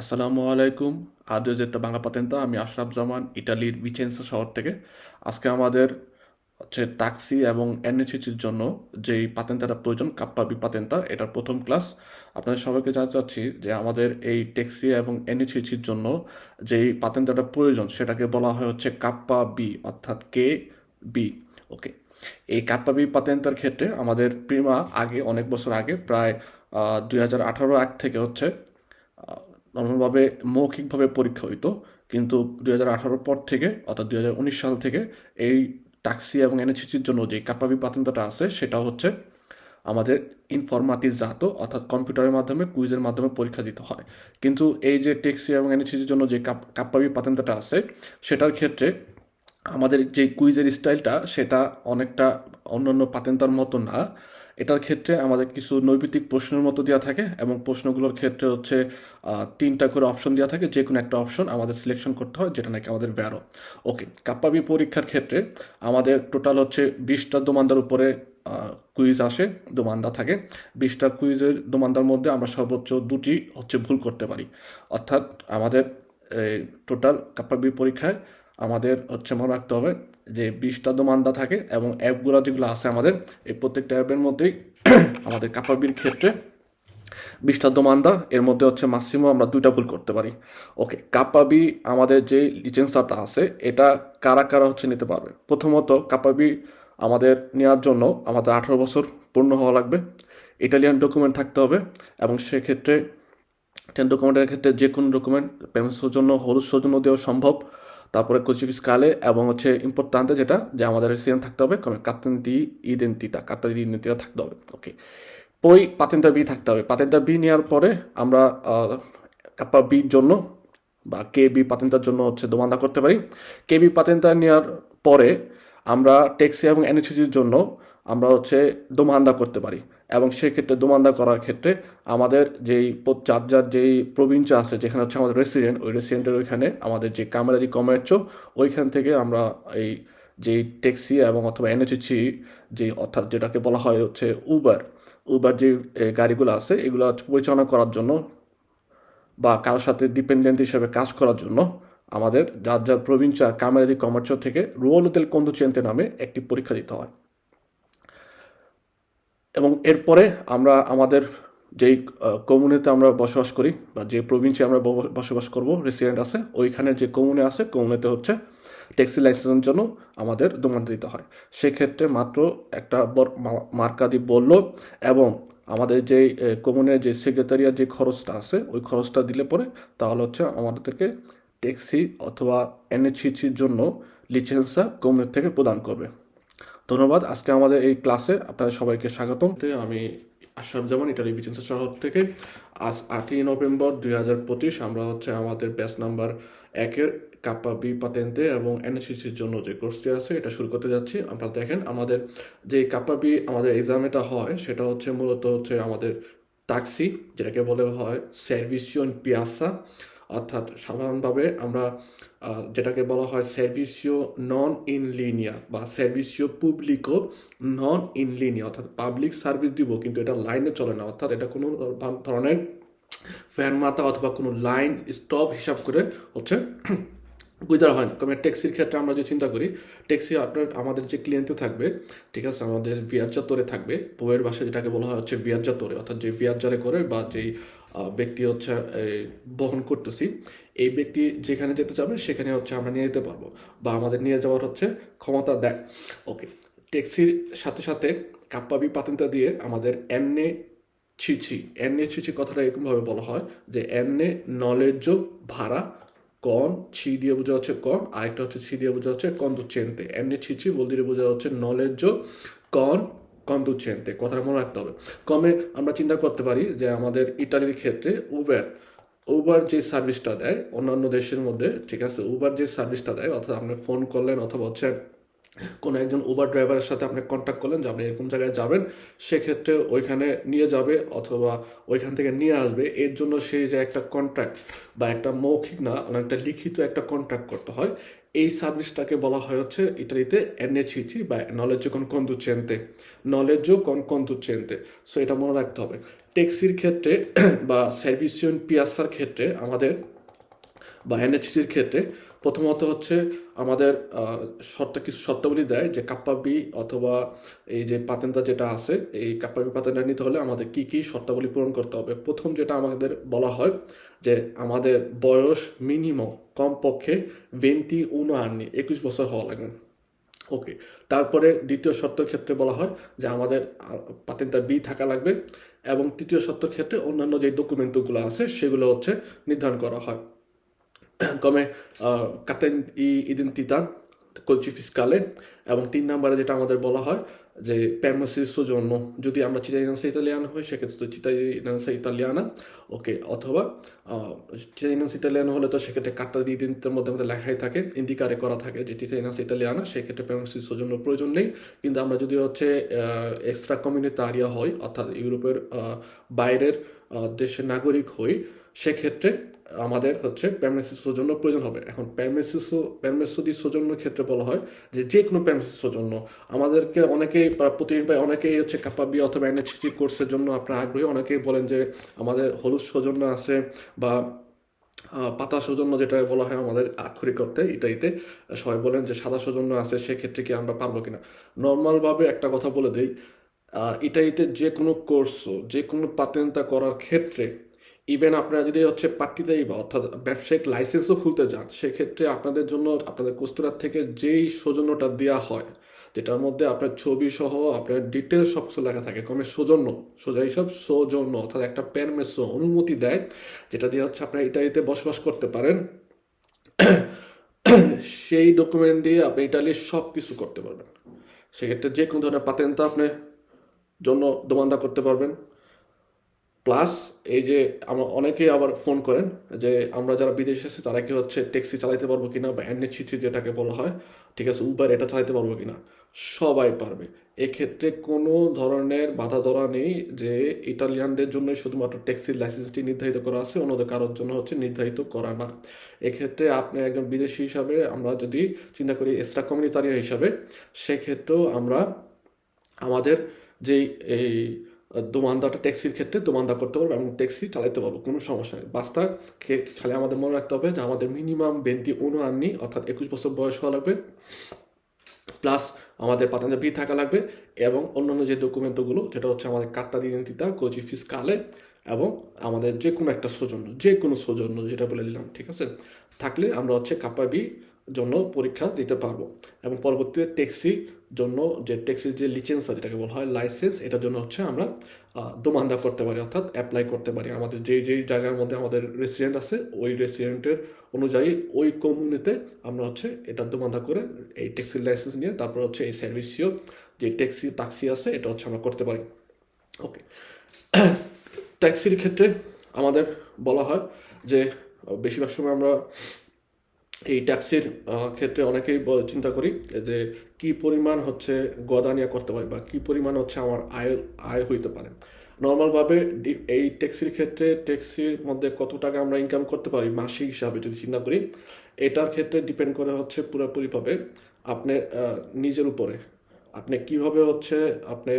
আসসালামু আলাইকুম। আদৌ জেতা বাংলা পাতেন্তা আমি আশরাফ জামান, ইটালির ভিচেন্সা শহর থেকে। আজকে আমাদের হচ্ছে ট্যাক্সি এবং এনএসিসির জন্য যেই পাতেন্তাটা প্রয়োজন কাপ্পা বি পাতেন্তা এটার প্রথম ক্লাস আপনাদের সবাইকে জানাতে চাচ্ছি যে আমাদের এই ট্যাক্সি এবং এনএসিসির জন্য যেই পাতেন্তাটা প্রয়োজন, সেটাকে বলা হয় হচ্ছে কাপ্পা বি অর্থাৎ কে বি ওকে এই কাপ্পা বি পাতেন্তার ক্ষেত্রে আমাদের প্রিমা আগে, অনেক বছর আগে, প্রায় দুই হাজার আঠারো এক থেকে হচ্ছে নর্মালভাবে মৌখিকভাবে পরীক্ষা হইতো কিন্তু দুই হাজার পর থেকে, অর্থাৎ দুই হাজার উনিশ সাল থেকে এই ট্যাক্সি এবং এনএসিসির জন্য যে কাপাবি পাতেন্টটা আছে, সেটা হচ্ছে আমাদের ইনফরমাটিজাত অর্থাৎ কম্পিউটারের মাধ্যমে, কুইজের মাধ্যমে পরীক্ষা দিতে হয়। কিন্তু এই যে ট্যাক্সি এবং এনএসিসির জন্য যে কাপ কাপ্পাবি পাতেন্টটা আছে, সেটার ক্ষেত্রে আমাদের যে কুইজের স্টাইলটা, সেটা অনেকটা অন্যান্য পাতেন্তার মতো না। এটার ক্ষেত্রে আমাদের কিছু নৈবিত্তিক প্রশ্নের মতো দেওয়া থাকে এবং প্রশ্নগুলোর ক্ষেত্রে হচ্ছে তিনটা করে অপশন দেওয়া থাকে যে কোনো একটা অপশন আমাদের সিলেকশন করতে হয়, যেটা নাকি আমাদের ব্যারো ওকে কাপ্পাবি পরীক্ষার ক্ষেত্রে আমাদের টোটাল হচ্ছে বিশটা দোমানদার উপরে কুইজ আসে, দোমান্দা থাকে। বিশটা কুইজের দোমান্দার মধ্যে আমরা সর্বোচ্চ দুটি হচ্ছে ভুল করতে পারি। অর্থাৎ আমাদের টোটাল কাপ্পাবি পরীক্ষায় আমাদের হচ্ছে মনে রাখতে হবে যে বিশটা দোমান্দা থাকে এবং অ্যাপগুলো যেগুলো আছে আমাদের, এই প্রত্যেকটা অ্যাপের মধ্যেই আমাদের কাপাবির ক্ষেত্রে বিশটা দোমান্দা, এর মধ্যে হচ্ছে ম্যাক্সিমাম আমরা দুইটা ভুল করতে পারি। ওকে কাপাবি আমাদের যে লিচেন্সারটা আছে, এটা কারা কারা হচ্ছে নিতে পারবে? প্রথমত কাপাবি আমাদের নেওয়ার জন্য আমাদের আঠারো বছর পূর্ণ হওয়া লাগবে। ইটালিয়ান ডকুমেন্ট থাকতে হবে এবং সেক্ষেত্রে টেন ডকুমেন্টের ক্ষেত্রে যে কোনো ডকুমেন্ট পেমেন্ট সৌজন্য হলুদ সৌজন্য দেওয়া সম্ভব। তারপরে কোচি ফিসকালে এবং হচ্ছে ইম্পর্টান্তে যেটা, যে আমাদের রেসিডেন্ট থাকতে হবে কাত্তান্তি ইডেন্টিতা কাত্তান্তি ইডেন্টিতা থাকতে হবে ওকে পই পাতেন্টা বি থাকতে হবে। পাতেন্টা বি নেওয়ার পরে আমরা কাপ্পা বির জন্য বা কে বি পাতেন্টার জন্য হচ্ছে দোমান্দা করতে পারি। কে বি পাতেন্টা নেওয়ার পরে আমরা ট্যাক্সি এবং এনএসিসির জন্য আমরা হচ্ছে দোমান্দা করতে পারি। এবং সেক্ষেত্রে দোমান্দা করার ক্ষেত্রে আমাদের যেই যার যেই প্রভিঞ্চ আছে, যেখানে হচ্ছে আমাদের রেসিডেন্ট ওই রেসিডেন্টের ওইখানে আমাদের যে কামেরাদি কমার্চো ওইখান থেকে আমরা এই যেই ট্যাক্সি এবং অথবা এনএসিসি যে অর্থাৎ যেটাকে বলা হয় হচ্ছে উবার উবার যে গাড়িগুলো আছে, এগুলো পরিচালনা করার জন্য বা কারোর সাথে ডিপেন্ডেন্ট হিসেবে কাজ করার জন্য আমাদের যার যার প্রভিঞ্চার কামেরাদি কমার্চো থেকে রুয়াল হোটেল কন্দুচেন্তে নামে একটি পরীক্ষা দিতে হয়। এবং এরপরে আমরা আমাদের যেই কমিউনিতে আমরা বসবাস করি বা যে প্রভিন্সে আমরা বসবাস করব রেসিডেন্ট আছে, ওইখানে যে কমিউনে আছে কমিউনিতে হচ্ছে ট্যাক্সি লাইসেন্সের জন্য আমাদের দোমান দিতে হয়। সেক্ষেত্রে মাত্র একটা মার্কাদি বলল এবং আমাদের যে কমিউনের যে সেক্রেটারিয়ার যে খরচটা আছে, ওই খরচটা দিলে পরে তাহলে হচ্ছে আমাদেরকে ট্যাক্সি অথবা এনএচসির জন্য লিচেন্সা কমিউনিটি থেকে প্রদান করবে। ধন্যবাদ। আজকে আমাদের এই ক্লাসে আপনাদের সবাইকে স্বাগতম। আমি আশরাফ জামান, ইটালি বিচেন্সা শহর থেকে। আজ আটই নভেম্বর দুই হাজার পঁচিশ, আমরা হচ্ছে আমাদের ব্যাচ নাম্বার একের কাপ্পা বি পাতেন্তে এবং এনএসিসির জন্য যে কোর্সটি আছে, এটা শুরু করতে যাচ্ছি। আপনারা দেখেন, আমাদের যে কাপ্পা বি আমাদের এক্সাম এটা হয়, সেটা হচ্ছে মূলত হচ্ছে আমাদের ট্যাক্সি যেটাকে বলে হয় সার্ভিসিয়ন পিয়াসা অর্থাৎ সাধারণভাবে আমরা যেটাকে বলা হয় সার্ভিসিও নন ইন লিনিয়া বা সার্ভিসিও পুবলিকো নন ইন লিনিয়া অর্থাৎ পাবলিক সার্ভিস দিব, কিন্তু এটা লাইনে চলে না। অর্থাৎ এটা কোনো ধরনের ফ্যানমাতা অথবা কোনো লাইন স্টপ হিসাব করে হচ্ছে বুঝতে হয় না। তবে ট্যাক্সির ক্ষেত্রে আমরা যে চিন্তা করি ট্যাক্সি আপনার, আমাদের যে ক্লিয়েন্টে থাকবে, ঠিক আছে, আমাদের বিয়াজ্জা তোরে থাকবে বইয়ের ভাষায় যেটাকে বলা হয় হচ্ছে বিয়াজ্জা তোরে অর্থাৎ যে বিয়াজ্জারে করে বা যেই ব্যক্তি হচ্ছে বহন করতেছি। এই ব্যক্তি যেখানে যেতে চাবে, সেখানে হচ্ছে আমরা নিয়ে যেতে পারব। বা আমাদের নিয়ে যাওয়ার হচ্ছে ক্ষমতা দেয়। ওকে ট্যাক্সির সাথে সাথে কাপ্পাবি পাতেন্তা দিয়ে আমাদের এমনে ছিছি এমনে ছিছি কথাটা এরকমভাবে বলা হয় যে, এমনে নলেজ ভাড়া, কন, ছি দিয়ে বোঝা হচ্ছে কন, আরেকটা হচ্ছে ছি দিয়ে বোঝা হচ্ছে কন্দুচেন্তে এমনি ছিছি বলতে দিয়ে বোঝা হচ্ছে নলেজ কন কন্দুচেন্তে কথাটা মনে রাখতে হবে। কমে আমরা চিন্তা করতে পারি যে আমাদের ইটালির ক্ষেত্রে উবের উবার যে সার্ভিসটা দেয় অন্যান্য দেশের মধ্যে, ঠিক আছে উবার যে সার্ভিসটা দেয়, অর্থাৎ আপনি ফোন করলেন অথবা হচ্ছে কোনো একজন উবার ড্রাইভারের সাথে আপনি কন্ট্যাক্ট করলেন যে আপনি এরকম জায়গায় যাবেন, সেক্ষেত্রে ওইখানে নিয়ে যাবে অথবা ওইখান থেকে নিয়ে আসবে। এর জন্য সেই যে একটা কন্ট্রাক্ট বা একটা মৌখিক না মানে একটা লিখিত একটা কন্ট্রাক্ট করতে হয় এই সার্ভিসটাকে বলা হয় হচ্ছে ইটালিতে এনএচিচি বা নলেজ কন কন্দুচেন্তে নলেজ কন কন্দুচেন্তে সো এটা মনে রাখতে হবে। ট্যাক্সির ক্ষেত্রে বা সার্ভিসিয়ন পিয়াসার ক্ষেত্রে আমাদের বা এনএচসির ক্ষেত্রে প্রথমত হচ্ছে আমাদের শর্ত কিছু শর্তাবলী দেয় যে কাপ্পাবি অথবা এই যে পাতেনটা যেটা আছে, এই কাপ্পাবি পাতেনটা নিতে হলে আমাদের কি কি শর্তাবলী পূরণ করতে হবে। প্রথম যেটা আমাদের বলা হয় যে আমাদের বয়স মিনিমাম কমপক্ষে ভেন্টি উনো আননি একুশ বছর হওয়া লাগবে। ওকে তারপরে দ্বিতীয় শর্তের ক্ষেত্রে বলা হয় যে আমাদের পাতেনটা বি থাকা লাগবে এবং তৃতীয় শর্তের ক্ষেত্রে অন্যান্য যে ডকুমেন্টগুলো আছে সেগুলো হচ্ছে নির্ধারণ করা হয়। come uh, ইডেন্টিতা কলচি ফিসকালে এবং তিন নম্বরে যেটা আমাদের বলা হয় যে permesso জন্য যদি আমরা চিতাইনান্সা ইতালিয়ানা হই সেক্ষেত্রে তো চিতাইনান্সা ইতালিয়ানা। ওকে অথবা চিতাইনান্সা ইতালিয়ানা হলে তো সেক্ষেত্রে কার্তা দিয়ে দিনের মধ্যে আমাদের লেখাই থাকে ইন্ডিকারে করা থাকে যে চিতাইনান্সা ইতালিয়ানা সেক্ষেত্রে permesso জন্য প্রয়োজন নেই। কিন্তু আমরা যদি হচ্ছে এক্সট্রা কমিউনিতারিয়া হই অর্থাৎ ইউরোপের বাইরের দেশের নাগরিক হই সেক্ষেত্রে আমাদের হচ্ছে প্যারমেসিস সৌজন্য প্রয়োজন হবে। এখন প্যারমেসিস প্যারমেসি সৌজন্যের ক্ষেত্রে বলা হয় যে যে কোনো প্যারমেসিস সৌজন্য। আমাদেরকে অনেকেই প্রা- প্রতিদিন প্রায় অনেকেই হচ্ছে কাপাবি অথবা এনএচসি কোর্সের জন্য আপনারা আগ্রহী। অনেকেই বলেন যে আমাদের হলুদ সৌজন্য আছে বা পাতা সৌজন্য যেটা বলা হয় আমাদের আক্ষরিক অর্থে ইটাইতে। সবাই বলেন যে সাদা সৌজন্য আছে, সেক্ষেত্রে কি আমরা পারব কিনা? নর্মালভাবে একটা কথা বলে দিই ইটাইতে যে কোনো কোর্স যে কোনো পাতেন্তা করার ক্ষেত্রে ইভেন আপনারা যদি হচ্ছে পার্টিতেই বা অর্থাৎ ব্যবসায়িক লাইসেন্সও খুলতে যান, সেক্ষেত্রে আপনাদের জন্য আপনাদের কোস্তুরার থেকে যেই সৌজন্যটা দেওয়া হয়, যেটার মধ্যে আপনার ছবি সহ আপনার ডিটেলস সব কিছু লেখা থাকে কমে সৌজন্য, সোজা হিসাব সৌজন্য, অর্থাৎ একটা প্যারমেসো অনুমতি দেয়, যেটা দিয়ে হচ্ছে আপনার ইটালিতে বসবাস করতে পারেন। সেই ডকুমেন্ট দিয়ে আপনি ইটালির সব কিছু করতে পারবেন। সেক্ষেত্রে যে কোনো ধরনের পাতেন পাতেন্তা আপনি জন্য দোমান্দা করতে পারবেন। প্লাস এই যে আমার অনেকেই আবার ফোন করেন যে আমরা যারা বিদেশে আছি, তারা কি হচ্ছে ট্যাক্সি চালাইতে পারব কিনা বা এনএচিটি যেটাকে বলা হয়, ঠিক আছে উবার এটা চালাইতে পারব কিনা? সবাই পারবে। এক্ষেত্রে কোনো ধরনের বাধা ধরা নেই যে ইটালিয়ানদের জন্য শুধুমাত্র ট্যাক্সির লাইসেন্সটি নির্ধারিত করা আছে, অন্যদের কারোর জন্য হচ্ছে নির্ধারিত করা না। এক্ষেত্রে আপনি একজন বিদেশি হিসাবে আমরা যদি চিন্তা করি এক্সট্রা কমিউনিটারিয়া হিসাবে, সেক্ষেত্রেও আমরা আমাদের যেই এই দোমান্দাটা ট্যাক্সির ক্ষেত্রে দোমান্দা করতে পারব এবং ট্যাক্সি চালাতে পারব, কোনো সমস্যা নেই। বাস্তা খালি আমাদের মনে রাখতে হবে যে আমাদের মিনিমাম বেন্তি আননি, অর্থাৎ একুশ বছর বয়স হওয়া লাগবে প্লাস আমাদের পাতাতে বি থাকা লাগবে এবং অন্যান্য যে ডকুমেন্টগুলো যেটা হচ্ছে আমাদের কার্তা দিদিতা কোচি ফিস কালে এবং আমাদের যে কোনো একটা সৌজন্য, যে কোনো সৌজন্য যেটা বলে দিলাম, ঠিক আছে? থাকলে আমরা হচ্ছে কাপাবি জন্য পরীক্ষা দিতে পারব এবং পরবর্তীতে ট্যাক্সি জন্য যে ট্যাক্সির যে লিচেন্স আছে যেটাকে বলা হয় লাইসেন্স এটার জন্য হচ্ছে আমরা দোমান্দা করতে পারি, অর্থাৎ অ্যাপ্লাই করতে পারি। আমাদের যেই যেই জায়গার মধ্যে আমাদের রেসিডেন্ট আছে, ওই রেসিডেন্টের অনুযায়ী ওই কমিউনিতে আমরা হচ্ছে এটা দোমান্দা করে এই ট্যাক্সির লাইসেন্স নিয়ে, তারপর হচ্ছে এই সার্ভিসিও যে ট্যাক্সি ট্যাক্সি আছে, এটা হচ্ছে আমরা করতে পারি। ওকে ট্যাক্সির ক্ষেত্রে আমাদের বলা হয় যে, বেশিরভাগ সময় আমরা এই ট্যাক্সির ক্ষেত্রে অনেকেই চিন্তা করি যে কি পরিমাণ হচ্ছে গদানিয়া করতে পারি বা কি পরিমাণ হচ্ছে আমার আয় আয় হইতে পারে। নর্মালভাবে এই ট্যাক্সির ক্ষেত্রে ট্যাক্সির মধ্যে কত টাকা আমরা ইনকাম করতে পারি মাসিক হিসাবে যদি চিন্তা করি, এটার ক্ষেত্রে ডিপেন্ড করে হচ্ছে পুরোপুরিভাবে আপনার নিজের উপরে। আপনি কীভাবে হচ্ছে আপনি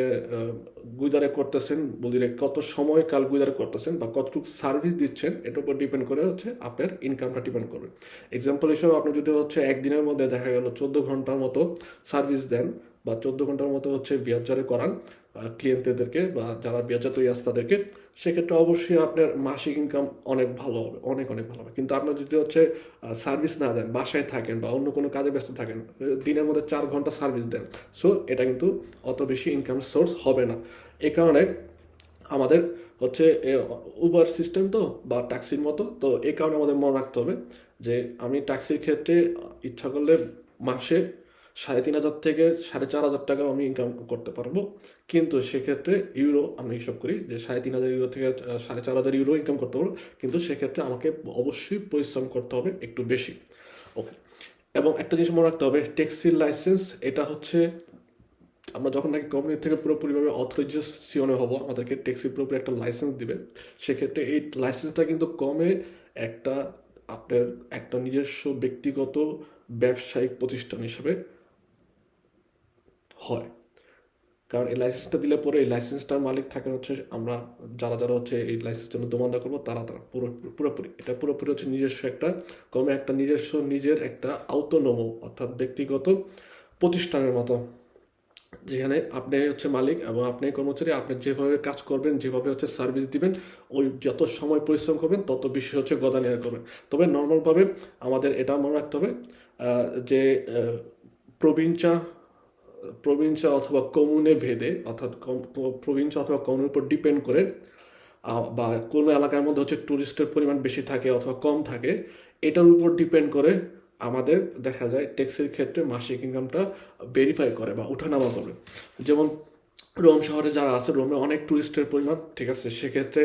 গুইদারে করতেছেন বলিরে কত সময় কাল গুইদারে করতেছেন বা কতটুকু সার্ভিস দিচ্ছেন এটার উপর ডিপেন্ড করে হচ্ছে আপনার ইনকামটা ডিপেন্ড করবে। এক্সাম্পল হিসেবে আপনি যদি হচ্ছে একদিনের মধ্যে দেখা গেল চোদ্দ ঘণ্টার মতো সার্ভিস দেন বা চোদ্দ ঘণ্টার মতো হচ্ছে বিয়ার করান ক্লিয়েন্টদেরকে বা যারা বিয়াজা তৈরি আছে তাদেরকে, সেক্ষেত্রে অবশ্যই আপনার মাসিক ইনকাম অনেক ভালো হবে, অনেক অনেক ভালো হবে। কিন্তু আপনি যদি হচ্ছে সার্ভিস না দেন, বাসায় থাকেন বা অন্য কোনো কাজে ব্যস্ত থাকেন দিনের মধ্যে চার ঘণ্টা সার্ভিস দেন সো এটা কিন্তু অত বেশি ইনকাম সোর্স হবে না। এ কারণে আমাদের হচ্ছে উবার সিস্টেম তো বা ট্যাক্সির মতো, তো এই কারণে আমাদের মনে রাখতে হবে যে, আমি ট্যাক্সির ক্ষেত্রে ইচ্ছা করলে মাসে সাড়ে তিন হাজার থেকে সাড়ে চার হাজার টাকা আমি ইনকাম করতে পারব। কিন্তু সেক্ষেত্রে ইউরো আমি হিসাব করি যে সাড়ে তিন হাজার ইউরো থেকে সাড়ে চার হাজার ইউরো ইনকাম করতে পারব। কিন্তু সেক্ষেত্রে আমাকে অবশ্যই পরিশ্রম করতে হবে একটু বেশি। ওকে এবং একটা জিনিস মনে রাখতে হবে ট্যাক্সির লাইসেন্স এটা হচ্ছে আমরা যখন নাকি কোম্পানি থেকে পুরোপুরিভাবে অথরাইজেশনে হব, আমাদেরকে ট্যাক্সি পুরোপুরি একটা লাইসেন্স দিবে। সেক্ষেত্রে এই লাইসেন্সটা কিন্তু কমে একটা আপনার একটা নিজস্ব ব্যক্তিগত ব্যবসায়িক প্রতিষ্ঠান হিসেবে হয়। কারণ এই লাইসেন্সটা দিলে পরে এই লাইসেন্সটার মালিক থাকে হচ্ছে, আমরা যারা যারা হচ্ছে এই লাইসেন্সের জন্য দোমান্দা করব, তারা তারা পুরো, পুরোপুরি। এটা পুরোপুরি হচ্ছে নিজস্ব একটা, কমে একটা নিজস্ব, নিজের একটা আউতনম অর্থাৎ ব্যক্তিগত প্রতিষ্ঠানের মতো। যেখানে আপনি হচ্ছে মালিক এবং আপনি কর্মচারী, আপনি যেভাবে কাজ করবেন, যেভাবে হচ্ছে সার্ভিস দিবেন, ওই যত সময় পরিশ্রম করবেন, তত বেশি হচ্ছে গদানি করবেন। তবে নর্মালভাবে আমাদের এটা মনে রাখতে হবে যে প্রভিঞ্চা প্রভিঞ্চা অথবা কমুনে ভেদে, অর্থাৎ প্রভিঞ্চা অথবা কমুনের উপর ডিপেন্ড করে বা কোনো এলাকার মধ্যে হচ্ছে ট্যুরিস্টের পরিমাণ বেশি থাকে অথবা কম থাকে, এটার উপর ডিপেন্ড করে আমাদের দেখা যায় ট্যাক্সের ক্ষেত্রে মাসিক ইনকামটা ভেরিফাই করে বা ওঠানামা করে। যেমন রোম শহরে যারা আছে, রোমে অনেক ট্যুরিস্টের পরিমাণ, ঠিক আছে? সেক্ষেত্রে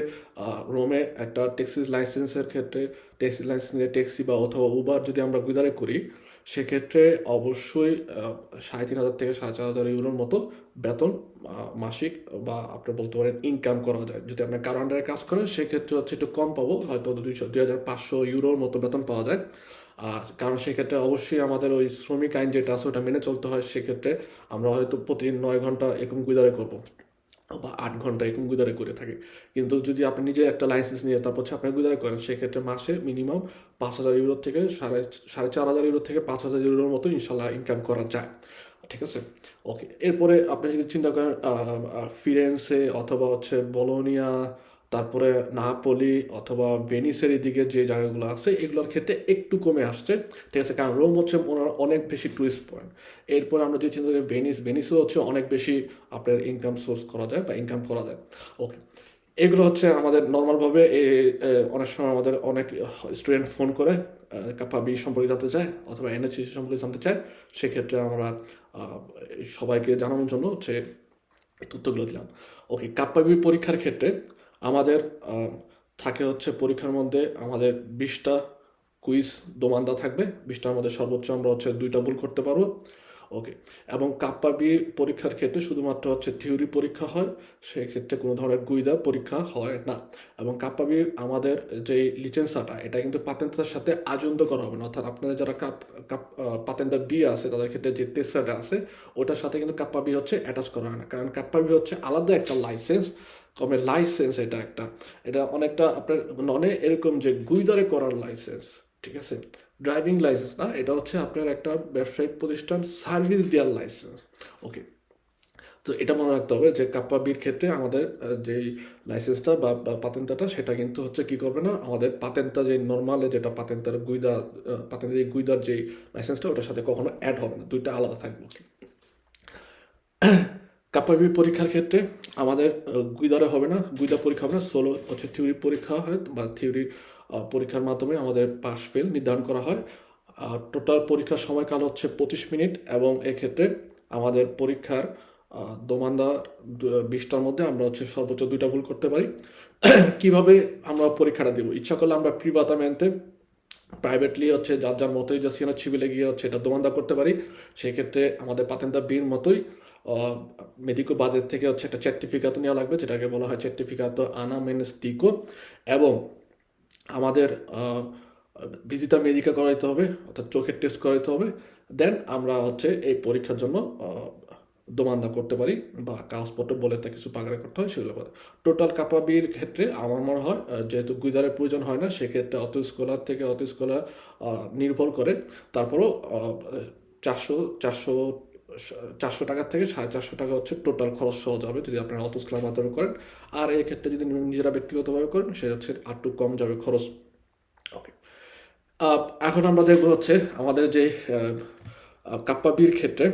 রোমে একটা ট্যাক্সি লাইসেন্সের ক্ষেত্রে ট্যাক্সি লাইসেন্সে ট্যাক্সি বা অথবা উবার যদি আমরা গুদারে করি সেক্ষেত্রে অবশ্যই সাড়ে তিন হাজার থেকে সাড়ে চার হাজার ইউরোর মতো বেতন মাসিক বা আপনি বলতে পারেন ইনকাম করা যায়। যদি আপনি কারও আন্ডারে কাজ করেন, সেক্ষেত্রে হচ্ছে একটু কম পাবো, হয়তো দুইশো দুই হাজার পাঁচশো ইউরোর মতো বেতন পাওয়া যায়। আর কারণ সেক্ষেত্রে অবশ্যই আমাদের ওই শ্রমিক আইন যেটা আছে, ওটা মেনে চলতে হয়। সেক্ষেত্রে আমরা হয়তো প্রতিদিন নয় ঘণ্টা এরকম গুদারে করব। বা আট ঘণ্টা এরকম গুদারে করে থাকে। কিন্তু যদি আপনি নিজে একটা লাইসেন্স নিয়ে তারপর হচ্ছে আপনি গুদারে করেন, সেক্ষেত্রে মাসে মিনিমাম পাঁচ হাজার ইউরো থেকে সাড়ে সাড়ে চার হাজার ইউরো থেকে পাঁচ হাজার ইউরোর মতো ইনশাল্লাহ ইনকাম করা যায়। ঠিক আছে? ওকে এরপরে আপনি যদি চিন্তা করেন ফিরেন্সে অথবা হচ্ছে বলোনিয়া তারপরে নাপলি অথবা ভেনিসের দিকে যে জায়গাগুলো আছে, এগুলোর ক্ষেত্রে একটু কমে আসছে। ঠিক আছে, কারণ রোম হচ্ছে ওনার অনেক বেশি টুরিস্ট পয়েন্ট এরপর আমরা যদি চিন্তা করি, ভেনিস, ভেনিসও হচ্ছে অনেক বেশি আপনার ইনকাম সোর্স করা যায় বা ইনকাম করা যায়। ওকে এগুলো হচ্ছে আমাদের নর্মালভাবে অনেক সময় আমাদের অনেক স্টুডেন্ট ফোন করে কাপা বি সম্পর্কে জানতে চায় অথবা এনএসসি সম্পর্কে জানতে চায়, সেক্ষেত্রে আমরা সবাইকে জানানোর জন্য হচ্ছে তথ্যগুলো দিলাম। ওকে কাপ্পাবি পরীক্ষার ক্ষেত্রে আমাদের থাকে হচ্ছে পরীক্ষার মধ্যে আমাদের বিশটা কুইজ দোমান্দা থাকবে। বিশটার মধ্যে সর্বোচ্চ আমরা হচ্ছে দুইটা ভুল করতে পারব। ওকে, এবং কাপ্পাবি পরীক্ষার ক্ষেত্রে শুধুমাত্র হচ্ছে থিওরি পরীক্ষা হয়, সেক্ষেত্রে কোনো ধরনের গুইদা পরীক্ষা হয় না। এবং কাপ্পাবির আমাদের যে লিচেন্সাটা, এটা কিন্তু পাতেন্টার সাথে আজন্ত করা হবে না। অর্থাৎ আপনাদের যারা কাপ কাপ পাতেন্টা বি আছে, তাদের ক্ষেত্রে যে তেসাটা আছে, ওটার সাথে কিন্তু কাপ্পা বি হচ্ছে অ্যাটাচ করা হয় না। কারণ কাপ্পা বি হচ্ছে আলাদা একটা লাইসেন্স কমে লাইসেন্স এটা একটা। এটা অনেকটা আপনার ননে এরকম যে গুইদারে করার লাইসেন্স ঠিক আছে? ড্রাইভিং লাইসেন্স না, এটা হচ্ছে আপনার একটা ব্যবসায়িক প্রতিষ্ঠান সার্ভিস দেওয়ার লাইসেন্স ওকে তো এটা মনে রাখতে হবে যে কাপ্পা বির ক্ষেত্রে আমাদের যেই লাইসেন্সটা বা পাতেন্তাটা, সেটা কিন্তু হচ্ছে কি করবে না, আমাদের পাতেন্তা যে নর্মালে যেটা পাতেন্তার গুইদা পাতেন্তার যে গুইদার যেই লাইসেন্সটা ওটার সাথে কখনো অ্যাড হবে না, দুইটা আলাদা থাকবে কাপ্পাবি পরীক্ষার ক্ষেত্রে আমাদের গুইদারে হবে না, গুইদা পরীক্ষা হবে না সোলো হচ্ছে থিওরি পরীক্ষা হয় বা থিওরি পরীক্ষার মাধ্যমে আমাদের পাস ফেল নির্ধারণ করা হয়। আর টোটাল পরীক্ষার সময়কাল হচ্ছে পঁচিশ মিনিট এবং এক্ষেত্রে আমাদের পরীক্ষার দোমান্দা বিশটার মধ্যে আমরা হচ্ছে সর্বোচ্চ দুইটা ভুল করতে পারি। কীভাবে আমরা পরীক্ষাটা দেবো? ইচ্ছা করলে আমরা প্রিবাতামেন্টে প্রাইভেটলি হচ্ছে যার যার মতোই যে সিনা চিবিলে গিয়ে হচ্ছে এটা দোমান্দা করতে পারি। সেক্ষেত্রে আমাদের পাতেন্তা বির মতোই মেডিকো বাজেট থেকে হচ্ছে একটা সার্টিফিকেট নেওয়া লাগবে, যেটাকে বলা হয় সার্টিফিকেট আনা মেনেস দিকো এবং আমাদের ভিজিটা মেডিকা করাইতে হবে, অর্থাৎ চোখের টেস্ট করাইতে হবে। দেন আমরা হচ্ছে এই পরীক্ষার জন্য দোমান্দা করতে পারি বা কাগজপত্র বলে তা কিছু পাগারে করতে হয়, সেগুলো করে টোটাল কাপাবির ক্ষেত্রে আমার মনে হয় যেহেতু গুইদারের প্রয়োজন হয় না, সেক্ষেত্রে অত স্কলার থেকে অত স্কলার নির্ভর করে। তারপরও চারশো চারশো চারশো টাকার থেকে সাড়ে চারশো টাকা হচ্ছে টোটাল খরচ সহজ হবে যদি আপনারা অত স্কলার মাধ্যমে করেন। আর এই ক্ষেত্রে যদি নিজেরা ব্যক্তিগতভাবে করেন, সে হচ্ছে আরটু কম যাবে খরচ। ওকে এখন আমরা দেখব হচ্ছে আমাদের যে কাপ্পাবির ক্ষেত্রে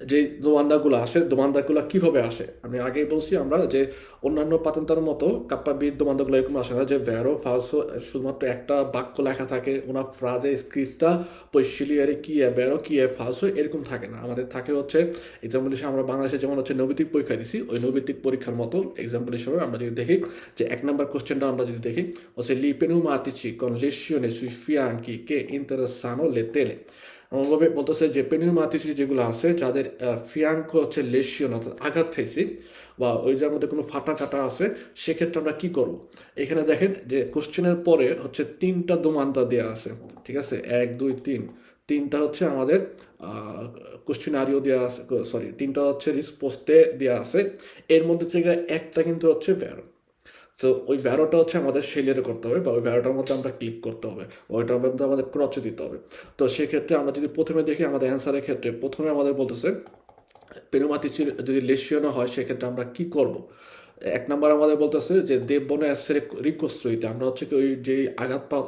যে দোমান্দাগুলো আসে, দোমান্দাগুলো কীভাবে আসে? আমি আগেই বলছি আমরা যে অন্যান্য পাতেন্তার মতো কাপ্পা বির দোমান্দাগুলো এরকম আসে না, যে ভ্যারো, ফালসো, শুধুমাত্র একটা বাক্য লেখা থাকে, ওনার ফ্রাজে স্ক্রিপ্টটা পৈশিলিয়ারে কি এ ভ্যারো, কি এ ফালসো, এরকম থাকে না। আমাদের থাকে হচ্ছে এক্সাম্পল হিসেবে আমরা বাংলাদেশে যেমন হচ্ছে নৈতিক পরীক্ষা দিছি, ওই নৈতিক পরীক্ষার মতো এক্সাম্পল হিসেবে আমরা যদি দেখি, যে এক নম্বর কোশ্চেনটা আমরা যদি দেখি, হচ্ছে লি পেনুমাতিচি con lesione sui fianchi che interessano le বলতেছে যে পেনিউমাতিসি যেগুলো আছে, যাদের ফিয়াঙ্ক হচ্ছে লেশিয়ন অর্থাৎ আঘাত খাইছি, বা ওই যার মধ্যে কোনো ফাটা কাটা আছে, সেক্ষেত্রে আমরা কি করব? এখানে দেখেন যে কোশ্চেনের পরে হচ্ছে তিনটা দোমান্দা দেওয়া আছে, ঠিক আছে? এক, দুই, তিন। তিনটা হচ্ছে আমাদের কোশ্চেনারিও দেওয়া আছে সরি তিনটা হচ্ছে রিসপোস্টে দেওয়া আছে। এর মধ্যে থেকে একটা কিন্তু হচ্ছে ব্যারো তো ওই ব্যারোটা হচ্ছে আমাদের সেলিয়ারে করতে হবে বা ওই ব্যারোটার মধ্যে আমরা ক্লিক করতে হবে ওইটার মধ্যে আমাদের ক্রচে দিতে হবে। তো সেক্ষেত্রে আমরা যদি প্রথমে দেখি আমাদের অ্যান্সারের ক্ষেত্রে প্রথমে আমাদের বলতেছে পেনুমাতিচির যদি লেশিয়ানো হয় সেক্ষেত্রে আমরা কি করব? এক নাম্বার আমাদের বলতেছে যে দেববনে অ্যাসের রিকস্ট্রইতে আমরা হচ্ছে কি ওই যে আঘাত পা,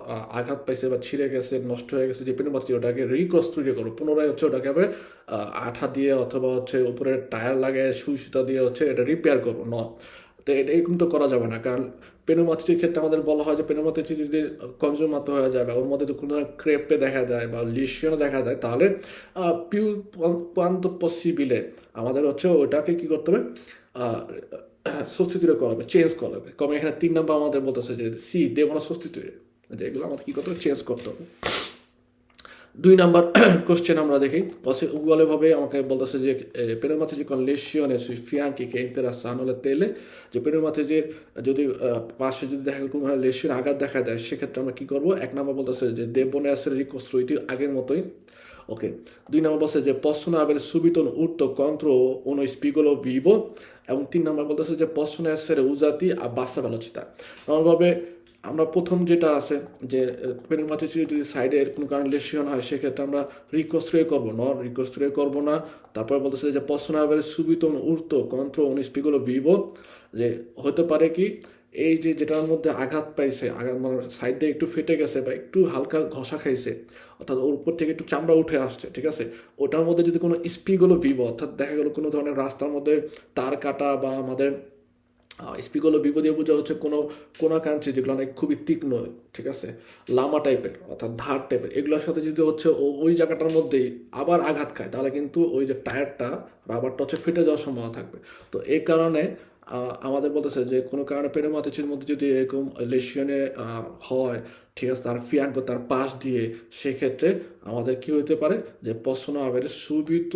আঘাত পাইছে বা ছিঁড়ে গেছে, নষ্ট হয়ে গেছে যে পেনুমাতি ওটাকে রিকস্ট্রুইটে করব। পুনরায় হচ্ছে ওটাকে আমরা আঠা দিয়ে অথবা হচ্ছে উপরে টায়ার লাগিয়ে, সুই সুতা দিয়ে হচ্ছে এটা রিপেয়ার করব ন তো এটা এরকম তো করা যাবে না। কারণ পেনুমাতিচির ক্ষেত্রে আমাদের বলা হয় যে পেনুমাতিচি যদি কনজিউমার হয়ে যায় বা ওর মধ্যে যদি কোনো ক্রেপে দেখা যায় বা লিশিয়ানো দেখা যায়, তাহলে পিউ পান্ত পসিবিলে আমাদের হচ্ছে ওটাকে কি করতে হবে? সস্তিতুরে করা হবে চেঞ্জ করা হবে কমে এখানে তিন নম্বর আমাদের বলতেছে যে সি দেবনা সস্তিতুরে যে এগুলো আমাদের কি করতে হবে? চেঞ্জ করতে হবে। দুই নাম্বার কোশ্চেন আমরা দেখি। উগুয়ালেভাবে আমাকে বলতেছে যে পেরোমাতে যে কনলেশিয়নে ফিয়াঙ্কি কে le tele যে পেরোমাতে যে, যদি পাশে যদি দেখা কোনো লেশিয়ন আঘাত দেখা দেয়, সেক্ষেত্রে আমরা কি করব? এক নাম্বার বলতেছে যে দেবনে আসলে রিকনস্ট্রুইটি আগের মতোই। ওকে। দুই নম্বর বলছে যে avere subito un urto contro uno spigolo vivo এবং তিন নম্বর বলতেছে যে possono essere usati a bassa velocità নর্মালভাবে আমরা প্রথম যেটা আছে যে পেনুমাতিচি যদি সাইডে কোনো কারণে লেশিয়ন হয়, সেক্ষেত্রে আমরা রিকস্ট্রে করব। ন রিকস্ট্রে করব না। তারপর বলতেছে যে হবে সুবিত উর্ত কন্ত্র উনিশপিগুলো ভিভো যে, হতে পারে কি, এই যে যেটার মধ্যে আঘাত পাইছে, আঘাত মানে সাইডে একটু ফেটে গেছে বা একটু হালকা ঘষা খাইছে, অর্থাৎ ওর উপর থেকে একটু চামড়া উঠে আসছে, ঠিক আছে? ওটার মধ্যে যদি কোনো স্পিগুলো ভিভো অর্থাৎ দেখা গেলো কোনো ধরনের রাস্তার মধ্যে তার কাটা বা আমাদের স্পিকগুলো বিপদে বোঝা হচ্ছে কোনো কোনাকাঞ্চি যেগুলো অনেক খুবই তীক্ষ্ণ, ঠিক আছে? লামা টাইপের অর্থাৎ ধার টাইপের এগুলোর সাথে যদি হচ্ছে ওই জায়গাটার মধ্যেই আবার আঘাত খায়, তাহলে কিন্তু ওই যে টায়ারটা রাবারটা হচ্ছে ফেটে যাওয়ার সম্ভাবনা থাকবে। তো এই কারণে আমাদের বলতেছে যে কোনো কারণে পেরোমাতিচির মধ্যে যদি এরকম লেশিয়নে হয়, ঠিক আছে, তার ফিয়াঙ্ক তার পাশ দিয়ে, সেক্ষেত্রে আমাদের কি হতে পারে যে পছন্দ আবের সুবিত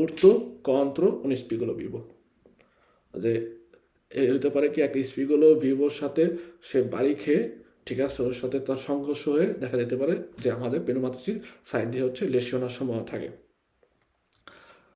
উর্ত কন্ত্র উনিশপিগুলো বিব যে হতে পারে কি একটা স্পিগুলো ভিভোর সাথে সে বাড়ি খেয়ে, ঠিক আছে, ওর সাথে তার সংঘর্ষ হয়ে দেখা যেতে পারে যে আমাদের পেনুমাতিচির সাইড দিয়ে হচ্ছে লেশিয়নার সম্ভাবনা থাকে।